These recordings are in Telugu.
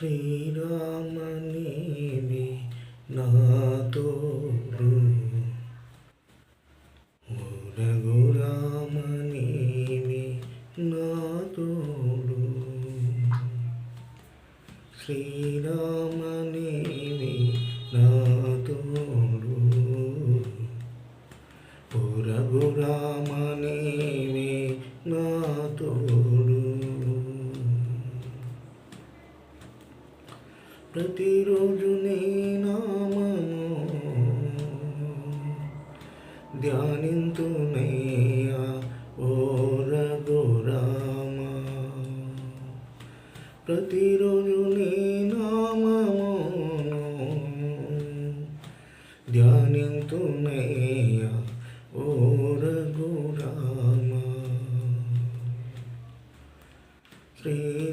శ్రీరామనేవి నాతోడు రఘురామనేవి నాతోడు శ్రీరామనేవి నాతోడు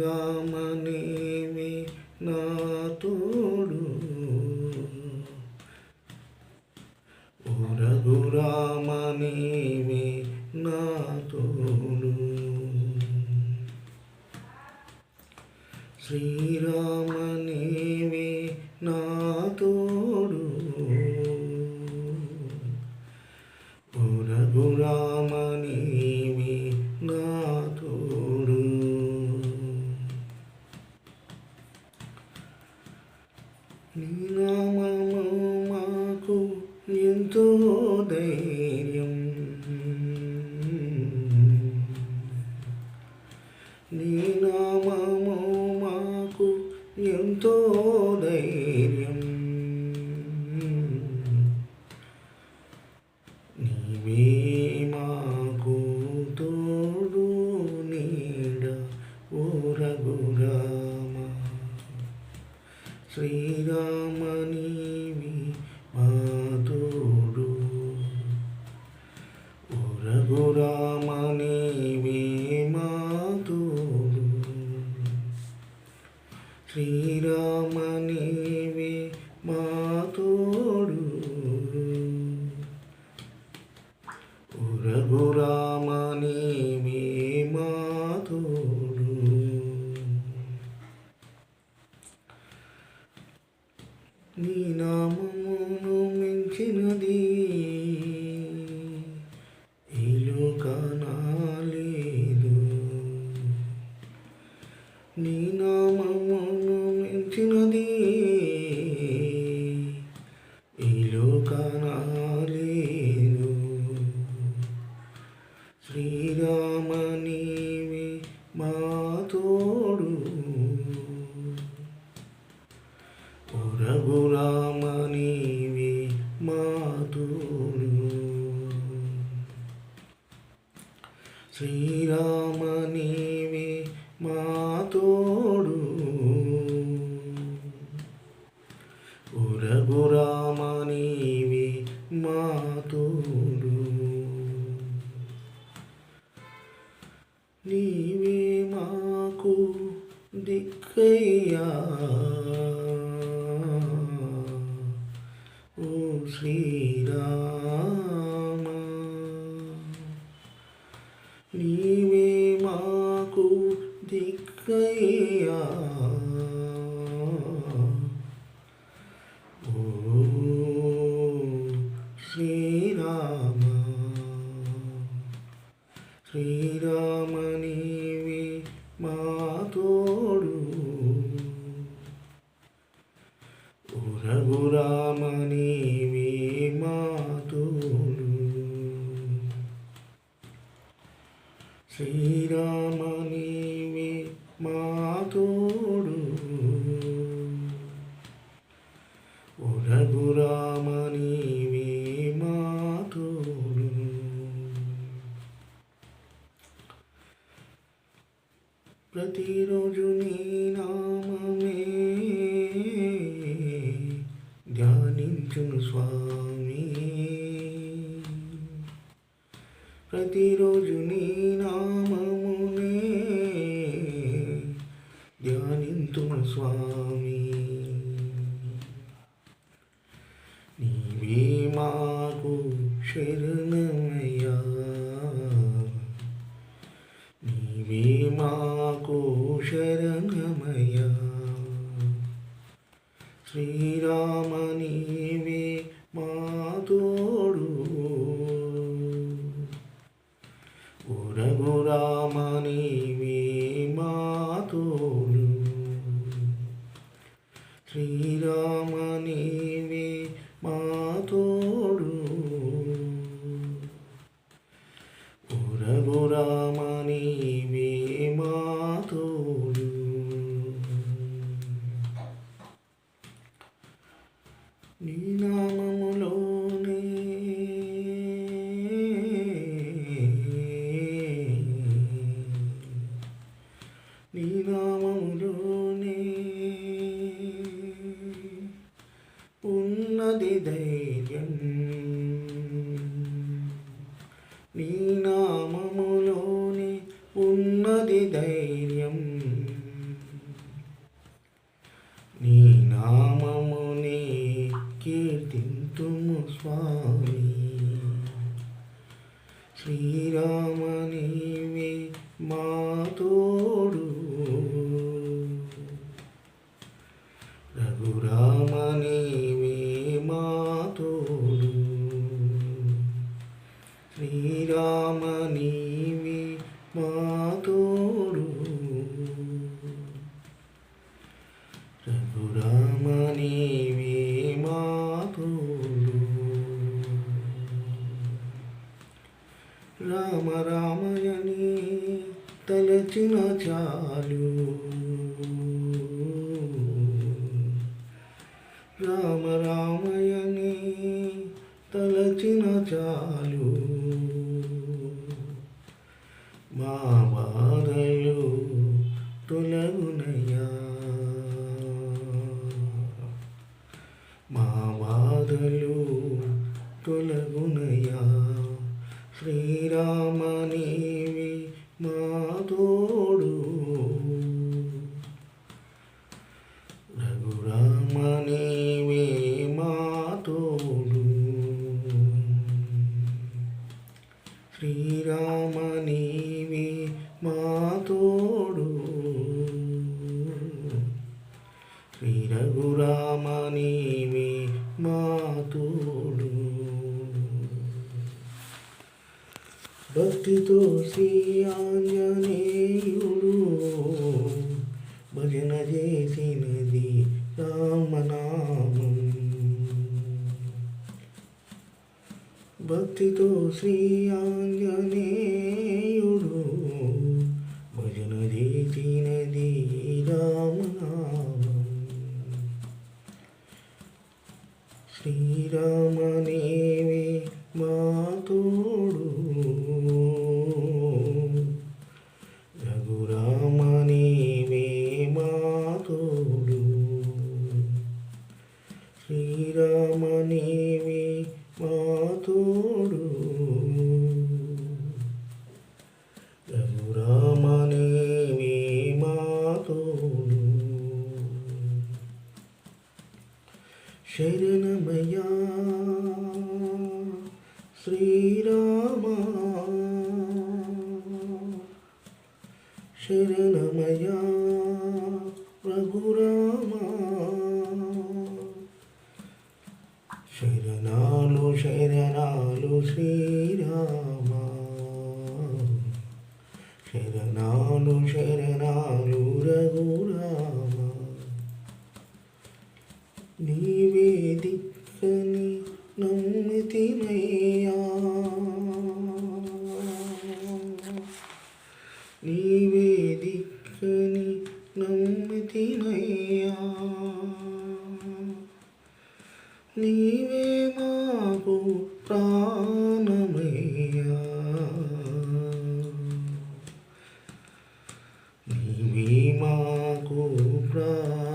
రామనేమి నా తోడు? ఓ రఘురామనేమి నా తోడు? శ్రీరామనేమి నా తోడు? ശ്രീരാം శ్రీరామ నీవే మాకు దిక్కయ్యా. ఓ శ్రీరామ. నీవే మా తోడు. ఓ శ్రీరామనీవి మా తోడు. ఓ రఘురామనీవి మా తోడు. ప్రతిరోజు నీ నామమే ధ్యానించును స్వామి. ప్రతిరోజు నీ నామమునే Bonsoir. శ్రీరామ నీవే మా తోడు. ఓ రఘురామ నీవే మా తోడు. నీ నామములోనే నీ నామములోని ఉన్నది ధైర్యం తలచిన చాలు. రామ రామయని తలచిన చాలు. మా రఘురామ నీవే మా తోడు భక్తితో శ్రీ ఆంజనేయుడు భజన చేసినది రామనామం. భక్తితో శ్రీ ఆంజనేయుడు భజన చేసినది రామ శ్రీరామనేవే మా శరణమయ్యా. శ్రీరామ. శరణమయ్యా. రఘురామ శరణాలు శరణాలు శ్రీరామ. శరణాలు శరణాలు రఘురామ. నీ దిక్కని నమ్మితినయ్యా నీవే దిక్కని నమ్మితినయ్యా నీవే మాకు ప్రాణమయ్యా. నీవే మాకు ప్రాణమయ్యా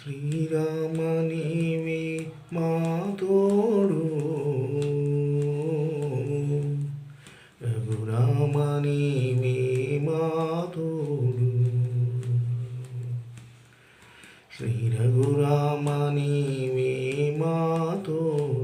ಶ್ರೀರಾಮ ನೀವೇ ಮಾತೋಡು ರಘುರಾಮ ನೀವೇ ಮಾತೋಡು ಶ್ರೀ ರಘುರಾಮ ನೀವೇ ಮಾತೋಡು